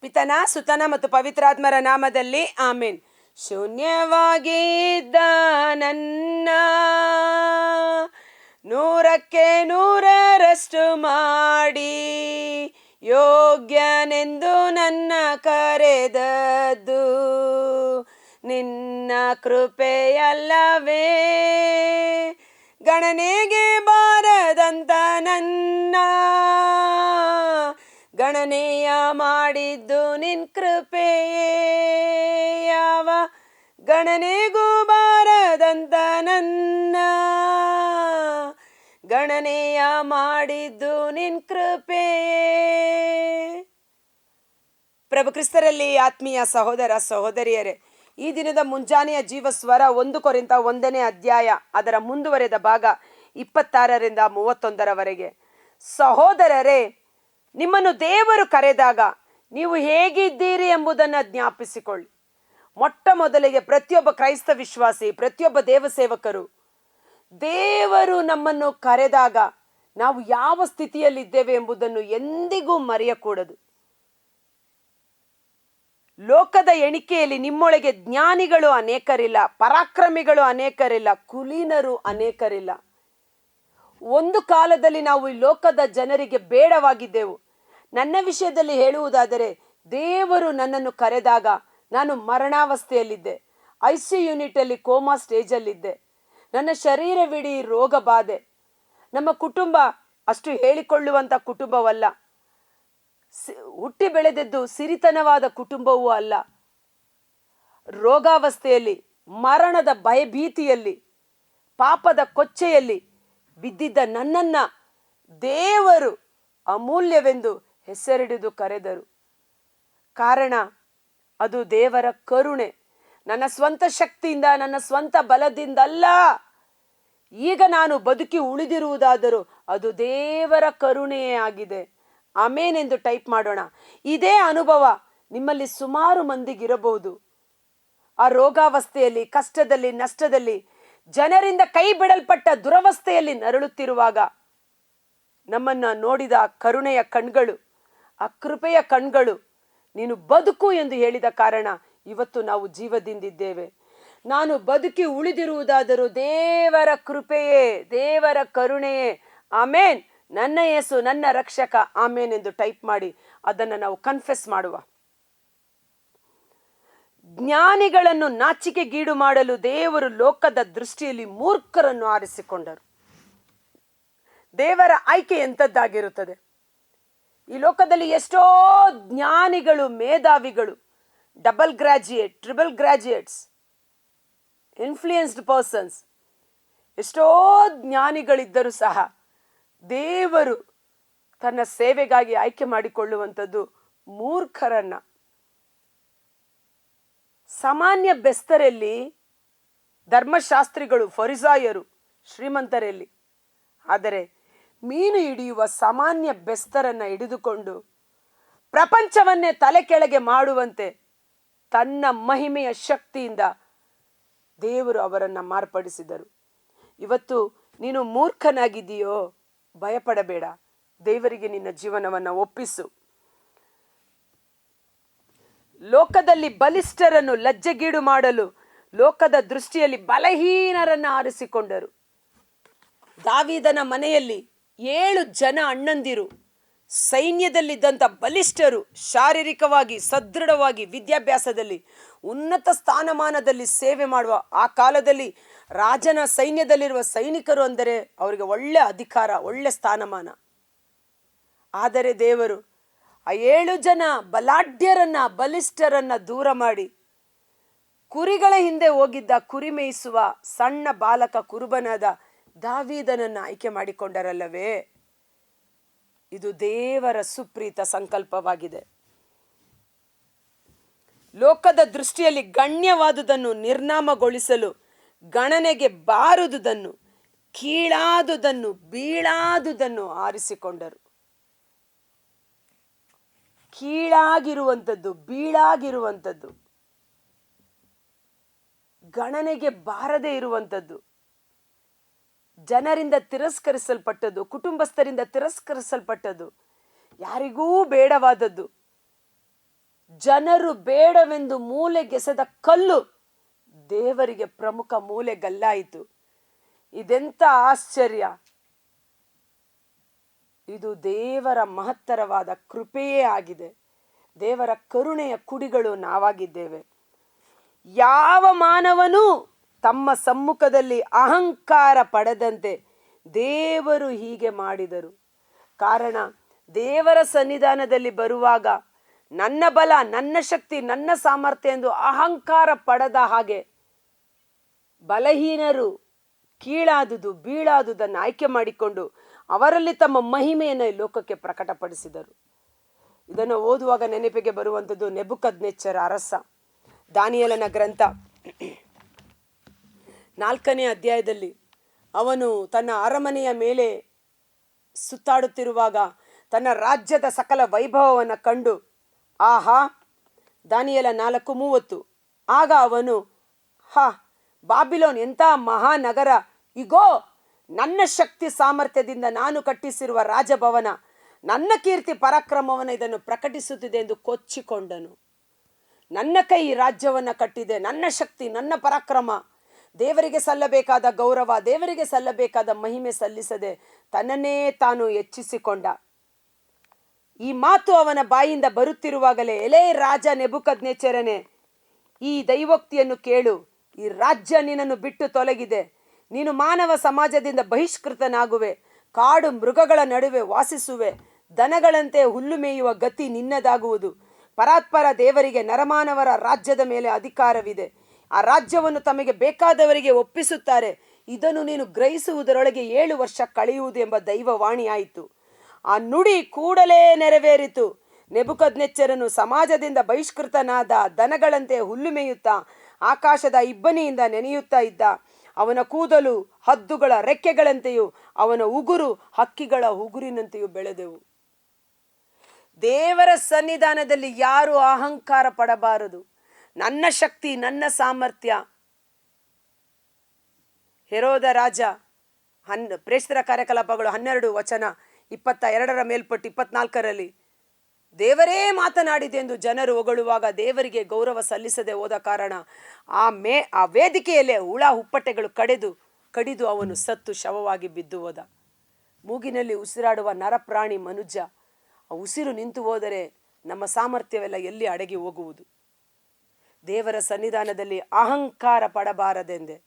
ಪಿತನ, ಸುತನ ಮತ್ತು ಪವಿತ್ರಾತ್ಮರ ನಾಮದಲ್ಲಿ ಆಮೇನ್. ಶೂನ್ಯವಾಗಿದ್ದ ನನ್ನ ನೂರಕ್ಕೆ ನೂರರಷ್ಟು ಮಾಡಿ ಯೋಗ್ಯನೆಂದು ನನ್ನ ಕರೆದದ್ದು ನಿನ್ನ ಕೃಪೆಯಲ್ಲವೇ. ಗಣನೆಗೆ ಬಾರದಂತ ನನ್ನ ಗಣನೆಯ ಮಾಡಿದ್ದು ನಿನ್ ಕೃಪೆಯೇ. ಯಾವ ಗಣನೆಗೂ ಬಾರದಂತ ನನ್ನ. ಗಣನೆಯ ಮಾಡಿದ್ದು ನಿನ್ ಕೃಪೆಯೇ. ಪ್ರಭು ಕ್ರಿಸ್ತರಲ್ಲಿ ಆತ್ಮೀಯ ಸಹೋದರ ಸಹೋದರಿಯರೇ, ಈ ದಿನದ ಮುಂಜಾನೆಯ ಜೀವ ಸ್ವರ ಒಂದು ಕೊರಿಂತ ಒಂದನೇ ಅಧ್ಯಾಯ, ಅದರ ಮುಂದುವರೆದ ಭಾಗ ಇಪ್ಪತ್ತಾರರಿಂದ ಮೂವತ್ತೊಂದರವರೆಗೆ. ಸಹೋದರರೇ ನಿಮ್ಮನ್ನು ದೇವರು ಕರೆದಾಗ ನೀವು ಹೇಗಿದ್ದೀರಿ ಎಂಬುದನ್ನು ಜ್ಞಾಪಿಸಿಕೊಳ್ಳಿ. ಮೊಟ್ಟ ಮೊದಲಿಗೆ ಪ್ರತಿಯೊಬ್ಬ ಕ್ರೈಸ್ತ ವಿಶ್ವಾಸಿ, ಪ್ರತಿಯೊಬ್ಬ ದೇವಸೇವಕರು, ದೇವರು ನಮ್ಮನ್ನು ಕರೆದಾಗ ನಾವು ಯಾವ ಸ್ಥಿತಿಯಲ್ಲಿದ್ದೇವೆ ಎಂಬುದನ್ನು ಎಂದಿಗೂ ಮರೆಯಕೂಡದು. ಲೋಕದ ಎಣಿಕೆಯಲ್ಲಿ ನಿಮ್ಮೊಳಗೆ ಜ್ಞಾನಿಗಳು ಅನೇಕರಿಲ್ಲ, ಪರಾಕ್ರಮಿಗಳು ಅನೇಕರಿಲ್ಲ, ಕುಲೀನರು ಅನೇಕರಿಲ್ಲ. ಒಂದು ಕಾಲದಲ್ಲಿ ನಾವು ಈ ಲೋಕದ ಜನರಿಗೆ ಬೇಡವಾಗಿದ್ದೆವು. ನನ್ನ ವಿಷಯದಲ್ಲಿ ಹೇಳುವುದಾದರೆ, ದೇವರು ನನ್ನನ್ನು ಕರೆದಾಗ ನಾನು ಮರಣಾವಸ್ಥೆಯಲ್ಲಿದ್ದೆ. ಐ ಸಿ ಯೂನಿಟಲ್ಲಿ ಕೋಮಾ ಸ್ಟೇಜಲ್ಲಿದ್ದೆ. ನನ್ನ ಶರೀರವಿಡೀ ರೋಗ ಬಾಧೆ. ನಮ್ಮ ಕುಟುಂಬ ಅಷ್ಟು ಹೇಳಿಕೊಳ್ಳುವಂಥ ಕುಟುಂಬವಲ್ಲ. ಹುಟ್ಟಿ ಬೆಳೆದದ್ದು ಸಿರಿತನವಾದ ಕುಟುಂಬವೂ ಅಲ್ಲ. ರೋಗಾವಸ್ಥೆಯಲ್ಲಿ, ಮರಣದ ಭಯಭೀತಿಯಲ್ಲಿ, ಪಾಪದ ಕೊಚ್ಚೆಯಲ್ಲಿ ಬಿದ್ದಿದ್ದ ನನ್ನನ್ನು ದೇವರು ಅಮೂಲ್ಯವೆಂದು ಹೆಸರಿಡಿದು ಕರೆದರು. ಕಾರಣ, ಅದು ದೇವರ ಕರುಣೆ. ನನ್ನ ಸ್ವಂತ ಶಕ್ತಿಯಿಂದ, ನನ್ನ ಸ್ವಂತ ಬಲದಿಂದಲ್ಲ. ಈಗ ನಾನು ಬದುಕಿ ಉಳಿದಿರುವುದಾದರೂ ಅದು ದೇವರ ಕರುಣೆಯೇ ಆಗಿದೆ. ಆಮೇನೆಂದು ಟೈಪ್ ಮಾಡೋಣ. ಇದೇ ಅನುಭವ ನಿಮ್ಮಲ್ಲಿ ಸುಮಾರು ಮಂದಿಗಿರಬಹುದು. ಆ ರೋಗಾವಸ್ಥೆಯಲ್ಲಿ, ಕಷ್ಟದಲ್ಲಿ, ನಷ್ಟದಲ್ಲಿ, ಜನರಿಂದ ಕೈ ಬಿಡಲ್ಪಟ್ಟ ದುರವಸ್ಥೆಯಲ್ಲಿ ನರಳುತ್ತಿರುವಾಗ ನಮ್ಮನ್ನ ನೋಡಿದ ಕರುಣೆಯ ಕಣ್ಗಳು ಆ ಕೃಪೆಯ ಕಣ್ಗಳು, ನೀನು ಬದುಕು ಎಂದು ಹೇಳಿದ ಕಾರಣ ಇವತ್ತು ನಾವು ಜೀವದಿಂದಿದ್ದೇವೆ. ನಾನು ಬದುಕಿ ಉಳಿದಿರುವುದಾದರೂ ದೇವರ ಕೃಪೆಯೇ, ದೇವರ ಕರುಣೆಯೇ. ಆಮೇನ್. ನನ್ನ ಯೇಸು, ನನ್ನ ರಕ್ಷಕ. ಆಮೇನ್ ಎಂದು ಟೈಪ್ ಮಾಡಿ ಅದನ್ನು ನಾವು ಕನ್ಫೆಸ್ ಮಾಡುವ. ಜ್ಞಾನಿಗಳನ್ನು ನಾಚಿಕೆಗೀಡು ಮಾಡಲು ದೇವರು ಲೋಕದ ದೃಷ್ಟಿಯಲ್ಲಿ ಮೂರ್ಖರನ್ನು ಆರಿಸಿಕೊಂಡರು. ದೇವರ ಆಯ್ಕೆ ಎಂಥದ್ದಾಗಿರುತ್ತದೆ. ಈ ಲೋಕದಲ್ಲಿ ಎಷ್ಟೋ ಜ್ಞಾನಿಗಳು, ಮೇಧಾವಿಗಳು double graduate triple graduates influenced persons ಎಷ್ಟೋ ಜ್ಞಾನಿಗಳಿದ್ದರೂ ಸಹ ದೇವರು ತನ್ನ ಸೇವೆಗಾಗಿ ಆಯ್ಕೆ ಮಾಡಿಕೊಳ್ಳುವಂಥದ್ದು ಮೂರ್ಖರನ್ನ. ಸಾಮಾನ್ಯ ಬೆಸ್ತರಲ್ಲಿ, ಧರ್ಮಶಾಸ್ತ್ರಿಗಳು, ಫರಿಸಾಯರು, ಶ್ರೀಮಂತರಲ್ಲಿ. ಆದರೆ ಮೀನು ಹಿಡಿಯುವ ಸಾಮಾನ್ಯ ಬೆಸ್ತರನ್ನು ಹಿಡಿದುಕೊಂಡು ಪ್ರಪಂಚವನ್ನೇ ತಲೆ ಕೆಳಗೆ ಮಾಡುವಂತೆ ತನ್ನ ಮಹಿಮೆಯ ಶಕ್ತಿಯಿಂದ ದೇವರು ಅವರನ್ನು ಮಾರ್ಪಡಿಸಿದರು. ಇವತ್ತು ನೀನು ಮೂರ್ಖನಾಗಿದ್ದೀಯೋ? ಭಯಪಡಬೇಡ. ದೇವರಿಗೆ ನಿನ್ನ ಜೀವನವನ್ನು ಒಪ್ಪಿಸು. ಲೋಕದಲ್ಲಿ ಬಲಿಷ್ಠರನ್ನು ಲಜ್ಜೆಗೀಡು ಮಾಡಲು ಲೋಕದ ದೃಷ್ಟಿಯಲ್ಲಿ ಬಲಹೀನರನ್ನು ಆರಿಸಿಕೊಂಡರು. ದಾವಿದನ ಮನೆಯಲ್ಲಿ ಏಳು ಜನ ಅಣ್ಣಂದಿರು, ಸೈನ್ಯದಲ್ಲಿದ್ದಂಥ ಬಲಿಷ್ಠರು ಶಾರೀರಿಕವಾಗಿ ಸದೃಢವಾಗಿ ವಿದ್ಯಾಭ್ಯಾಸದಲ್ಲಿ ಉನ್ನತ ಸ್ಥಾನಮಾನದಲ್ಲಿ ಸೇವೆ ಮಾಡುವ ಆ ಕಾಲದಲ್ಲಿ ರಾಜನ ಸೈನ್ಯದಲ್ಲಿರುವ ಸೈನಿಕರು ಅಂದರೆ ಅವರಿಗೆ ಒಳ್ಳೆ ಅಧಿಕಾರ, ಒಳ್ಳೆ ಸ್ಥಾನಮಾನ. ಆದರೆ ದೇವರು ಆ ಏಳು ಜನ ಬಲಾಢ್ಯರನ್ನ, ಬಲಿಷ್ಠರನ್ನ ದೂರ ಮಾಡಿ ಕುರಿಗಳ ಹಿಂದೆ ಹೋಗಿದ್ದ ಕುರಿ ಮೇಯಿಸುವ ಸಣ್ಣ ಬಾಲಕ ಕುರುಬನಾದ ದಾವೀದನನ್ನ ಆಯ್ಕೆ ಮಾಡಿಕೊಂಡರಲ್ಲವೇ? ಇದು ದೇವರ ಸುಪ್ರೀತ ಸಂಕಲ್ಪವಾಗಿದೆ. ಲೋಕದ ದೃಷ್ಟಿಯಲ್ಲಿ ಗಣ್ಯವಾದುದನ್ನು ನಿರ್ನಾಮಗೊಳಿಸಲು, ಗಣನೆಗೆ ಬಾರದುದನ್ನು, ಕೀಳಾದುದನ್ನು, ಬೀಳಾದುದನ್ನು ಆರಿಸಿಕೊಂಡರು. ಕೀಳಾಗಿರುವಂಥದ್ದು, ಬೀಳಾಗಿರುವಂಥದ್ದು, ಗಣನೆಗೆ ಬಾರದೇ ಇರುವಂಥದ್ದು. ಜನರಿಂದ ತಿರಸ್ಕರಿಸಲ್ಪಟ್ಟದ್ದು, ಕುಟುಂಬಸ್ಥರಿಂದ ತಿರಸ್ಕರಿಸಲ್ಪಟ್ಟದ್ದು, ಯಾರಿಗೂ ಬೇಡವಾದದ್ದು. ಜನರು ಬೇಡವೆಂದು ಮೂಲೆಗೆಸೆದ ಕಲ್ಲು ದೇವರಿಗೆ ಪ್ರಮುಖ ಮೂಲೆಗಲ್ಲಾಯಿತು ಇದೆಂತ ಆಶ್ಚರ್ಯ! ಇದು ದೇವರ ಮಹತ್ತರವಾದ ಕೃಪೆಯೇ ಆಗಿದೆ. ದೇವರ ಕರುಣೆಯ ಕುಡಿಗಳು ನಾವಾಗಿದ್ದೇವೆ. ಯಾವ ಮಾನವನು ತಮ್ಮ ಸಮ್ಮುಖದಲ್ಲಿ ಅಹಂಕಾರ ಪಡೆದಂತೆ ದೇವರು ಹೀಗೆ ಮಾಡಿದರು. ಕಾರಣ, ದೇವರ ಸನ್ನಿಧಾನದಲ್ಲಿ ಬರುವಾಗ ನನ್ನ ಬಲ, ನನ್ನ ಶಕ್ತಿ, ನನ್ನ ಸಾಮರ್ಥ್ಯ ಎಂದು ಅಹಂಕಾರ ಪಡೆದ ಹಾಗೆ ಬಲಹೀನರು ಕೀಳಾದುದು, ಬೀಳಾದುದನ್ನು ಆಯ್ಕೆ ಮಾಡಿಕೊಂಡು ಅವರಲ್ಲಿ ತಮ್ಮ ಮಹಿಮೆಯನ್ನು ಲೋಕಕ್ಕೆ ಪ್ರಕಟಪಡಿಸಿದರು. ಇದನ್ನು ಓದುವಾಗ ನೆನಪಿಗೆ ಬರುವಂಥದ್ದು ನೆಬುಕದ್ನೆಚ್ಚರ ಅರಸ. ದಾನಿಯಲನ ಗ್ರಂಥ ನಾಲ್ಕನೇ ಅಧ್ಯಾಯದಲ್ಲಿ ಅವನು ತನ್ನ ಅರಮನೆಯ ಮೇಲೆ ಸುತ್ತಾಡುತ್ತಿರುವಾಗ ತನ್ನ ರಾಜ್ಯದ ಸಕಲ ವೈಭವವನ್ನು ಕಂಡು, ಆಹಾ, ದಾನಿಯಲ ನಾಲ್ಕು ಮೂವತ್ತು. ಆಗ ಅವನು, ಹಾ, ಬಾಬಿಲೋನ್ ಎಂಥ ಮಹಾನಗರ. ಇಗೋ, ನನ್ನ ಶಕ್ತಿ ಸಾಮರ್ಥ್ಯದಿಂದ ನಾನು ಕಟ್ಟಿಸಿರುವ ರಾಜಭವನ, ನನ್ನ ಕೀರ್ತಿ ಪರಾಕ್ರಮವನ್ನು ಇದನ್ನು ಪ್ರಕಟಿಸುತ್ತಿದೆ ಎಂದು ಕೊಚ್ಚಿಕೊಂಡನು. ನನ್ನ ಕೈ ರಾಜ್ಯವನ್ನು ಕಟ್ಟಿದೆ. ನನ್ನ ಶಕ್ತಿ, ನನ್ನ ಪರಾಕ್ರಮ. ದೇವರಿಗೆ ಸಲ್ಲಬೇಕಾದ ಗೌರವ, ದೇವರಿಗೆ ಸಲ್ಲಬೇಕಾದ ಮಹಿಮೆ ಸಲ್ಲಿಸದೆ ತನ್ನನ್ನೇ ತಾನು ಹೆಚ್ಚಿಸಿಕೊಂಡ. ಈ ಮಾತು ಅವನ ಬಾಯಿಂದ ಬರುತ್ತಿರುವಾಗಲೇ, ಎಲೆ ರಾಜ ನೆಬುಕದ್ನೆಚ್ಚರನೆ, ಈ ದೈವೋಕ್ತಿಯನ್ನು ಕೇಳು. ಈ ರಾಜ್ಯ ನಿನ್ನನ್ನು ಬಿಟ್ಟು ತೊಲಗಿದೆ. ನೀನು ಮಾನವ ಸಮಾಜದಿಂದ ಬಹಿಷ್ಕೃತನಾಗುವೆ. ಕಾಡು ಮೃಗಗಳ ನಡುವೆ ವಾಸಿಸುವೆ. ದನಗಳಂತೆ ಹುಲ್ಲು ಮೇಯುವ ಗತಿ ನಿನ್ನದಾಗುವುದು. ಪರಾತ್ಪರ ದೇವರಿಗೆ ನರಮಾನವರ ರಾಜ್ಯದ ಮೇಲೆ ಅಧಿಕಾರವಿದೆ. ಆ ರಾಜ್ಯವನ್ನು ತಮಗೆ ಬೇಕಾದವರಿಗೆ ಒಪ್ಪಿಸುತ್ತಾರೆ. ಇದನ್ನು ನೀನು ಗ್ರಹಿಸುವುದರೊಳಗೆ ಏಳು ವರ್ಷ ಕಳೆಯುವುದು ಎಂಬ ದೈವವಾಣಿಯಾಯಿತು. ಆ ನುಡಿ ಕೂಡಲೇ ನೆರವೇರಿತು. ನೆಬುಕದ್ನೆಚ್ಚರನು ಸಮಾಜದಿಂದ ಬಹಿಷ್ಕೃತನಾದ ದನಗಳಂತೆ ಹುಲ್ಲು ಮೇಯುತ್ತಾ ಆಕಾಶದ ಇಬ್ಬನಿಯಿಂದ ನೆನೆಯುತ್ತಾ ಇದ್ದ. ಅವನ ಕೂದಲು ಹದ್ದುಗಳ ರೆಕ್ಕೆಗಳಂತೆಯೂ, ಅವನ ಉಗುರು ಹಕ್ಕಿಗಳ ಉಗುರಿನಂತೆಯೂ ಬೆಳೆದೆವು. ದೇವರ ಸನ್ನಿಧಾನದಲ್ಲಿ ಯಾರು ಅಹಂಕಾರ ಪಡಬಾರದು. ನನ್ನ ಶಕ್ತಿ, ನನ್ನ ಸಾಮರ್ಥ್ಯ. ಹೆರೋದ ರಾಜ, ಹನ್ ಪ್ರೇಷಿತರ ಕಾರ್ಯಕಲಾಪಗಳು ಹನ್ನೆರಡು, ವಚನ ಇಪ್ಪತ್ತ ಎರಡರ ಮೇಲ್ಪಟ್ಟು ಇಪ್ಪತ್ನಾಲ್ಕರಲ್ಲಿ, ದೇವರೇ ಮಾತನಾಡಿದೆ ಎಂದು ಜನರು ಹೊಗಳುವಾಗ ದೇವರಿಗೆ ಗೌರವ ಸಲ್ಲಿಸದೆ ಹೋದ ಕಾರಣ, ಆ ಮೇ, ಆ ವೇದಿಕೆಯಲ್ಲೇ ಹುಳ, ಹುಪ್ಪಟೆಗಳು ಕಡೆದು, ಕಡಿದು ಅವನು ಸತ್ತು ಶವವಾಗಿ ಬಿದ್ದು ಹೋದ. ಮೂಗಿನಲ್ಲಿ ಉಸಿರಾಡುವ ನರಪ್ರಾಣಿ ಮನುಜ ಆ ಉಸಿರು ನಿಂತು ಹೋದರೆ ನಮ್ಮ ಸಾಮರ್ಥ್ಯವೆಲ್ಲ ಎಲ್ಲಿ ಅಡಗಿ ಹೋಗುವುದು? ದೇವರ ಸನ್ನಿಧಾನದಲ್ಲಿ ಅಹಂಕಾರ ಪಡಬಾರದೆಂದೆ.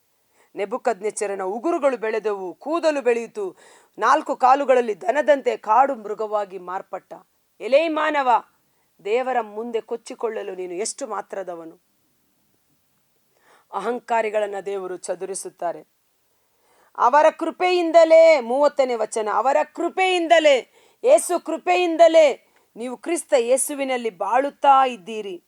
ನೆಬುಕದ್ನೆಚ್ಚರನ ಉಗುರುಗಳು ಬೆಳೆದವು, ಕೂದಲು ಬೆಳೆಯಿತು. ನಾಲ್ಕು ಕಾಲುಗಳಲ್ಲಿ ದನದಂತೆ ಕಾಡು ಮೃಗವಾಗಿ ಮಾರ್ಪಟ್ಟ. ಎಲೇ ಮಾನವ ದೇವರ ಮುಂದೆ ಕೊಚ್ಚಿಕೊಳ್ಳಲು ನೀನು ಎಷ್ಟು ಮಾತ್ರದವನು? ಅಹಂಕಾರಿಗಳನ್ನು ದೇವರು ಚದುರಿಸುತ್ತಾರೆ. ಅವರ ಕೃಪೆಯಿಂದಲೇ, ಮೂವತ್ತನೇ ವಚನ, ಅವರ ಕೃಪೆಯಿಂದಲೇ ಏಸು ಕೃಪೆಯಿಂದಲೇ, ನೀವು ಕ್ರಿಸ್ತ ಯೇಸುವಿನಲ್ಲಿ ಬಾಳುತ್ತಾ ಇದ್ದೀರಿ.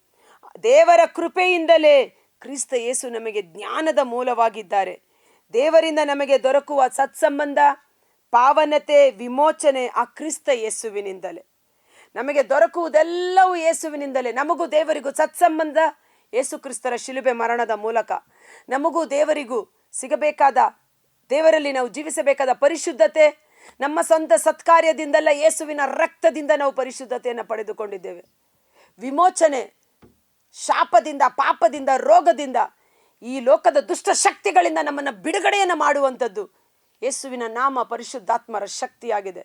ದೇವರ ಕೃಪೆಯಿಂದಲೇ ಕ್ರಿಸ್ತ ಯೇಸು ನಮಗೆ ಜ್ಞಾನದ ಮೂಲವಾಗಿದ್ದಾರೆ. ದೇವರಿಂದ ನಮಗೆ ದೊರಕುವ ಸತ್ಸಂಬಂಧ, ಪಾವನತೆ, ವಿಮೋಚನೆ ಆ ಕ್ರಿಸ್ತ ಯೇಸುವಿನಿಂದಲೇ. ನಮಗೆ ದೊರಕುವುದೆಲ್ಲವೂ ಯೇಸುವಿನಿಂದಲೇ. ನಮಗೂ ದೇವರಿಗೂ ಸತ್ಸಂಬಂಧ ಯೇಸು ಕ್ರಿಸ್ತರ ಶಿಲುಬೆ ಮರಣದ ಮೂಲಕ. ನಮಗೂ ದೇವರಿಗೂ ಸಿಗಬೇಕಾದ, ದೇವರಲ್ಲಿ ನಾವು ಜೀವಿಸಬೇಕಾದ ಪರಿಶುದ್ಧತೆ, ನಮ್ಮ ಸ್ವಂತ ಸತ್ಕಾರ್ಯದಿಂದಲ್ಲ ಯೇಸುವಿನ ರಕ್ತದಿಂದ ನಾವು ಪರಿಶುದ್ಧತೆಯನ್ನು ಪಡೆದುಕೊಂಡಿದ್ದೇವೆ. ವಿಮೋಚನೆ ಶಾಪದಿಂದ, ಪಾಪದಿಂದ, ರೋಗದಿಂದ ಈ ಲೋಕದ ದುಷ್ಟ ಶಕ್ತಿಗಳಿಂದ ನಮ್ಮನ್ನು ಬಿಡುಗಡೆಯನ್ನು ಮಾಡುವಂಥದ್ದು ಯೇಸುವಿನ ನಾಮ ಪರಿಶುದ್ಧಾತ್ಮರ ಶಕ್ತಿಯಾಗಿದೆ.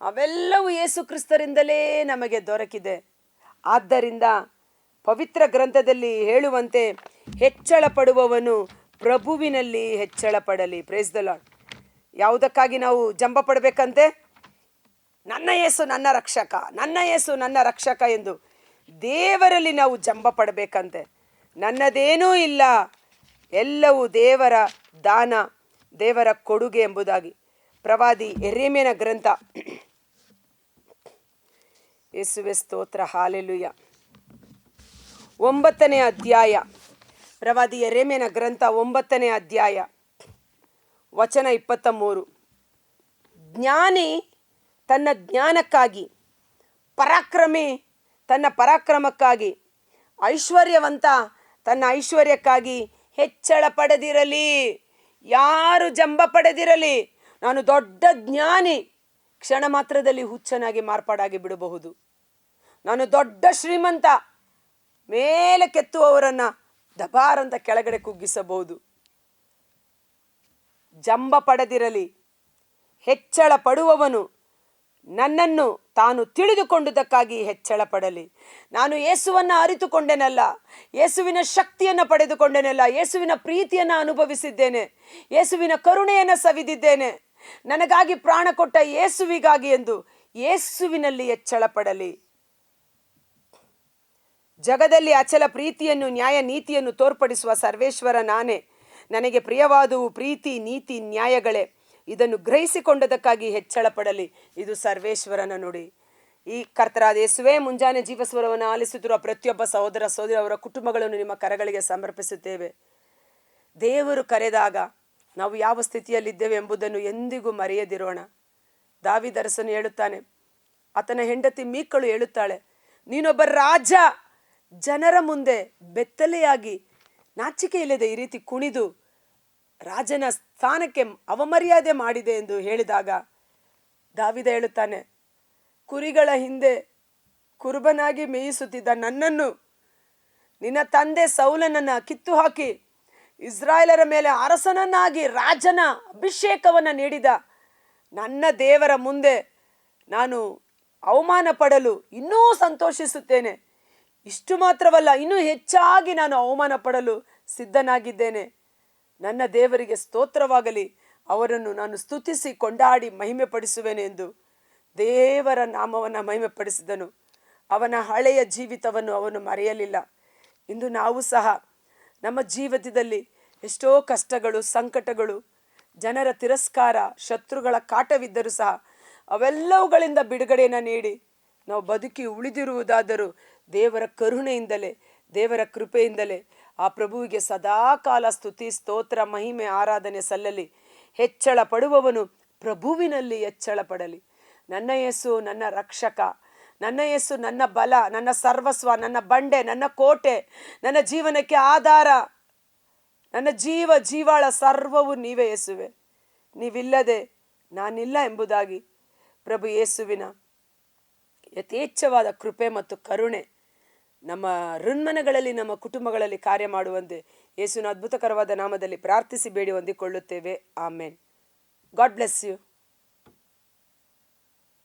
ಅವೆಲ್ಲವೂ ಯೇಸು ಕ್ರಿಸ್ತರಿಂದಲೇ ನಮಗೆ ದೊರಕಿದೆ. ಆದ್ದರಿಂದ ಪವಿತ್ರ ಗ್ರಂಥದಲ್ಲಿ ಹೇಳುವಂತೆ ಹೆಚ್ಚಳ ಪಡುವವನು ಪ್ರಭುವಿನಲ್ಲಿ ಹೆಚ್ಚಳ ಪಡಲಿ ಪ್ರೇಸ್ ದ ಲಾರ್ಡ್ ಯಾವುದಕ್ಕಾಗಿ ನಾವು ಜಂಬ ಪಡಬೇಕಂತೆ? ನನ್ನ ಯೇಸು ನನ್ನ ರಕ್ಷಕ, ನನ್ನ ಯೇಸು ನನ್ನ ರಕ್ಷಕ ಎಂದು ದೇವರಲ್ಲಿ ನಾವು ಜಂಬ ಪಡಬೇಕಂತೆ. ನನ್ನದೇನೂ ಇಲ್ಲ. ಎಲ್ಲವೂ ದೇವರ ದಾನ, ದೇವರ ಕೊಡುಗೆ ಎಂಬುದಾಗಿ. ಪ್ರವಾದಿ ಎರೇಮಿಯನ ಗ್ರಂಥ. ಯೇಸುವೆ ಸ್ತೋತ್ರ. ಹಾಲೆಲುಯ ಒಂಬತ್ತನೇ ಅಧ್ಯಾಯ. ಪ್ರವಾದಿ ಎರೇಮಿಯನ ಗ್ರಂಥ ಒಂಬತ್ತನೇ ಅಧ್ಯಾಯ. ವಚನ ಇಪ್ಪತ್ತ ಮೂರು ಜ್ಞಾನಿ ತನ್ನ ಜ್ಞಾನಕ್ಕಾಗಿ ಪರಾಕ್ರಮಿ ತನ್ನ ಪರಾಕ್ರಮಕ್ಕಾಗಿ, ಐಶ್ವರ್ಯವಂತ ತನ್ನ ಐಶ್ವರ್ಯಕ್ಕಾಗಿ ಹೆಚ್ಚಳ ಪಡೆದಿರಲಿ. ಯಾರು ಜಂಬ ಪಡೆದಿರಲಿ. ನಾನು ದೊಡ್ಡ ಜ್ಞಾನಿ. ಕ್ಷಣ ಮಾತ್ರದಲ್ಲಿ ಹುಚ್ಚನಾಗಿ ಮಾರ್ಪಾಡಾಗಿ ಬಿಡಬಹುದು. ನಾನು ದೊಡ್ಡ ಶ್ರೀಮಂತ. ಮೇಲೆ ಕೆತ್ತುವವರನ್ನ ದಬಾರಂತ ಕೆಳಗಡೆ ಕುಗ್ಗಿಸಬಹುದು. ಜಂಬ ಪಡೆದಿರಲಿ. ಹೆಚ್ಚಳ ಪಡುವವನು ನನ್ನನ್ನು ತಾನು ತಿಳಿದುಕೊಂಡುದಕ್ಕಾಗಿ ಹೆಚ್ಚಳ ಪಡಲಿ ನಾನು ಯೇಸುವನ್ನು ಅರಿತುಕೊಂಡೆನಲ್ಲ, ಯೇಸುವಿನ ಶಕ್ತಿಯನ್ನು ಪಡೆದುಕೊಂಡೆನಲ್ಲ, ಯೇಸುವಿನ ಪ್ರೀತಿಯನ್ನು ಅನುಭವಿಸಿದ್ದೇನೆ, ಯೇಸುವಿನ ಕರುಣೆಯನ್ನು ಸವಿದಿದ್ದೇನೆ. ನನಗಾಗಿ ಪ್ರಾಣ ಕೊಟ್ಟ ಯೇಸುವಿಗಾಗಿ ಎಂದು ಯೇಸುವಿನಲ್ಲಿ ಹೆಚ್ಚಳ ಪಡಲಿ ಜಗದಲ್ಲಿ ಅಚಲ ಪ್ರೀತಿಯನ್ನು, ನ್ಯಾಯ ನೀತಿಯನ್ನು ತೋರ್ಪಡಿಸುವ ಸರ್ವೇಶ್ವರ ನಾನೇ. ನನಗೆ ಪ್ರಿಯವಾದುವು ಪ್ರೀತಿ, ನೀತಿ, ನ್ಯಾಯಗಳೇ. ಇದನ್ನು ಗ್ರಹಿಸಿಕೊಂಡದಕ್ಕಾಗಿ ಹೆಚ್ಚಳ ಪಡಲಿ ಇದು ಸರ್ವೇಶ್ವರನ ನುಡಿ. ಈ ಕರ್ತರಾದ ಯೇಸುವೆ ಮುಂಜಾನೆ ಜೀವಸ್ವರವನ್ನು ಆಲಿಸುತ್ತಿರುವ ಪ್ರತಿಯೊಬ್ಬ ಸಹೋದರ ಸಹೋದರಿ ಅವರ ಕುಟುಂಬಗಳನ್ನು ನಿಮ್ಮ ಕರಗಳಿಗೆ ಸಮರ್ಪಿಸುತ್ತೇವೆ. ದೇವರು ಕರೆದಾಗ ನಾವು ಯಾವ ಸ್ಥಿತಿಯಲ್ಲಿದ್ದೇವೆ ಎಂಬುದನ್ನು ಎಂದಿಗೂ ಮರೆಯದಿರೋಣ. ದಾವಿದರಸನು ಹೇಳುತ್ತಾನೆ, ಆತನ ಹೆಂಡತಿ ಮೀಕಳು ಹೇಳುತ್ತಾಳೆ, ನೀನೊಬ್ಬ ರಾಜ, ಜನರ ಮುಂದೆ ಬೆತ್ತಲೆಯಾಗಿ ನಾಚಿಕೆ ಇಲ್ಲದೆ ಈ ರೀತಿ ಕುಣಿದು ರಾಜನ ಸ್ಥಾನಕ್ಕೆ ಅವಮರ್ಯಾದೆ ಮಾಡಿದೆ ಎಂದು ಹೇಳಿದಾಗ ದಾವಿದ ಹೇಳುತ್ತಾನೆ, ಕುರಿಗಳ ಹಿಂದೆ ಕುರುಬನಾಗಿ ಮೇಯಿಸುತ್ತಿದ್ದ ನನ್ನನ್ನು ನಿನ್ನ ತಂದೆ ಸೌಲನನ್ನು ಕಿತ್ತು ಹಾಕಿ ಇಸ್ರಾಯೇಲರ ಮೇಲೆ ಅರಸನನ್ನಾಗಿ ರಾಜನ ಅಭಿಷೇಕವನ್ನು ನೀಡಿದ ನನ್ನ ದೇವರ ಮುಂದೆ ನಾನು ಅವಮಾನ ಪಡಲು ಇನ್ನೂ ಸಂತೋಷಿಸುತ್ತೇನೆ. ಇಷ್ಟು ಮಾತ್ರವಲ್ಲ, ಇನ್ನೂ ಹೆಚ್ಚಾಗಿ ನಾನು ಅವಮಾನ ಪಡಲು ಸಿದ್ಧನಾಗಿದ್ದೇನೆ. ನನ್ನ ದೇವರಿಗೆ ಸ್ತೋತ್ರವಾಗಲಿ. ಅವರನ್ನು ನಾನು ಸ್ತುತಿಸಿ ಕೊಂಡಾಡಿ ಮಹಿಮೆ ಎಂದು ದೇವರ ನಾಮವನ್ನು ಮಹಿಮೆ ಪಡಿಸಿದನು ಅವನ ಹಳೆಯ ಜೀವಿತವನ್ನು ಅವನು ಮರೆಯಲಿಲ್ಲ. ಇಂದು ನಾವು ಸಹ ನಮ್ಮ ಜೀವಿತದಲ್ಲಿ ಎಷ್ಟೋ ಕಷ್ಟಗಳು, ಸಂಕಟಗಳು, ಜನರ ತಿರಸ್ಕಾರ, ಶತ್ರುಗಳ ಕಾಟವಿದ್ದರೂ ಸಹ ಅವೆಲ್ಲವುಗಳಿಂದ ಬಿಡುಗಡೆಯನ್ನು ನೀಡಿ ನಾವು ಬದುಕಿ ಉಳಿದಿರುವುದಾದರೂ ದೇವರ ಕರುಣೆಯಿಂದಲೇ, ದೇವರ ಕೃಪೆಯಿಂದಲೇ ಆ ಪ್ರಭುವಿಗೆ ಸದಾಕಾಲ ಸ್ತುತಿ, ಸ್ತೋತ್ರ, ಮಹಿಮೆ, ಆರಾಧನೆ ಸಲ್ಲಲಿ. ಹೆಚ್ಚಳ ಪಡುವವನು ಪ್ರಭುವಿನಲ್ಲಿ ಹೆಚ್ಚಳ ಪಡಲಿ ನನ್ನ ಯೇಸು ನನ್ನ ರಕ್ಷಕ. ನನ್ನ ಯೇಸು ನನ್ನ ಬಲ, ನನ್ನ ಸರ್ವಸ್ವ, ನನ್ನ ಬಂಡೆ, ನನ್ನ ಕೋಟೆ, ನನ್ನ ಜೀವನಕ್ಕೆ ಆಧಾರ. ನನ್ನ ಜೀವ ಜೀವಾಳ ಸರ್ವವು ನೀವೇ ಯೇಸುವೆ. ನೀವಿಲ್ಲದೆ ನಾನಿಲ್ಲ ಎಂಬುದಾಗಿ ಪ್ರಭು ಯೇಸುವಿನ ಯಥೇಚ್ಛವಾದ ಕೃಪೆ ಮತ್ತು ಕರುಣೆ ನಮ್ಮ ಋಣ್ಮನೆಗಳಲ್ಲಿ, ನಮ್ಮ ಕುಟುಂಬಗಳಲ್ಲಿ ಕಾರ್ಯ ಮಾಡುವಂತೆ ಯೇಸುವಿನ ಅದ್ಭುತಕರವಾದ ನಾಮದಲ್ಲಿ ಪ್ರಾರ್ಥಿಸಿ, ಬೇಡಿ ಹೊಂದಿಕೊಳ್ಳುತ್ತೇವೆ. ಆಮೇನ್. God bless you.